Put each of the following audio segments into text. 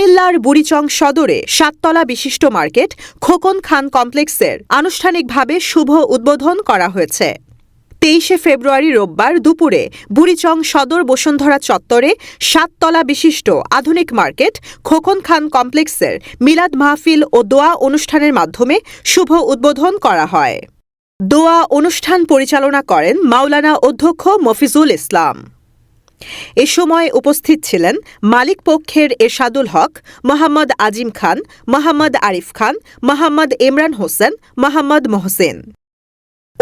কুমিল্লার বুড়িচং সদরে সাততলা বিশিষ্ট মার্কেট খোকন খান কমপ্লেক্সের আনুষ্ঠানিকভাবে শুভ উদ্বোধন করা হয়েছে। তেইশে ফেব্রুয়ারি রোববার দুপুরে বুড়িচং সদর বসুন্ধরা চত্বরে সাততলা বিশিষ্ট আধুনিক মার্কেট খোকন খান কমপ্লেক্সের মিলাদ মাহফিল ও দোয়া অনুষ্ঠানের মাধ্যমে শুভ উদ্বোধন করা হয়। দোয়া অনুষ্ঠান পরিচালনা করেন মাওলানা অধ্যক্ষ মফিজুল ইসলাম। এ সময় উপস্থিত ছিলেন মালিক পক্ষের এরশাদুল হক, মোহাম্মদ আজিম খান, মোহাম্মদ আরিফ খান, মোহাম্মদ ইমরান হোসেন, মোহাম্মদ মোহসেন।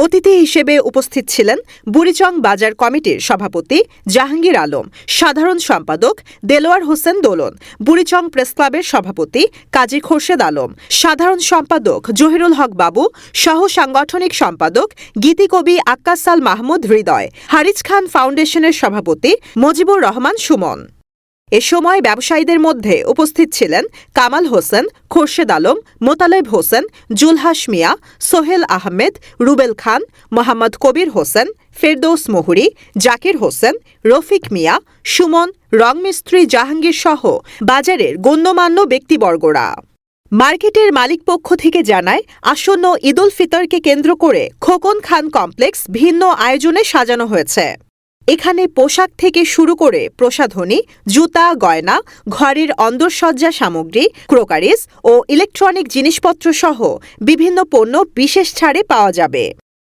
অতিথি হিসেবে উপস্থিত ছিলেন বুড়িচং বাজার কমিটির সভাপতি জাহাঙ্গীর আলম, সাধারণ সম্পাদক দেলোয়ার হোসেন দোলন, বুড়িচং প্রেস ক্লাবের সভাপতি কাজী খোরশেদ আলম, সাধারণ সম্পাদক জহিরুল হক বাবু, সহ সাংগঠনিক সম্পাদক গীতিকবি আক্কাসাল মাহমুদ হৃদয় হারিজ খান ফাউন্ডেশনের সভাপতি মজিবুর রহমান সুমন। এ সময় ব্যবসায়ীদের মধ্যে উপস্থিত ছিলেন কামাল হোসেন, খোরশেদ আলম, মোতালেব হোসেন, জুলহাস মিয়া, সোহেল আহমেদ, রুবেল খান, মোহাম্মদ কবির হোসেন, ফেরদৌস মোহুরি, জাকির হোসেন, রফিক মিয়া, সুমন, রংমিস্ত্রি জাহাঙ্গীর সহ বাজারের গণ্যমান্য ব্যক্তিবর্গরা। মার্কেটের মালিক পক্ষ থেকে জানায়, আসন্ন ঈদুল ফিতরকে কেন্দ্র করে খোকন খান কমপ্লেক্স ভিন্ন আয়োজনে সাজানো হয়েছে। এখানে পোশাক থেকে শুরু করে প্রসাধনী, জুতা, গয়না, ঘরের অন্দরসজ্জা সামগ্রী, ক্রোকারিস ও ইলেকট্রনিক জিনিসপত্র সহ বিভিন্ন পণ্য বিশেষ ছাড়ে পাওয়া যাবে।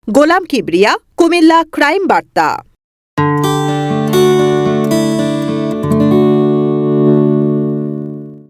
গোলাম কিবরিয়া, কুমিল্লা ক্রাইম বার্তা।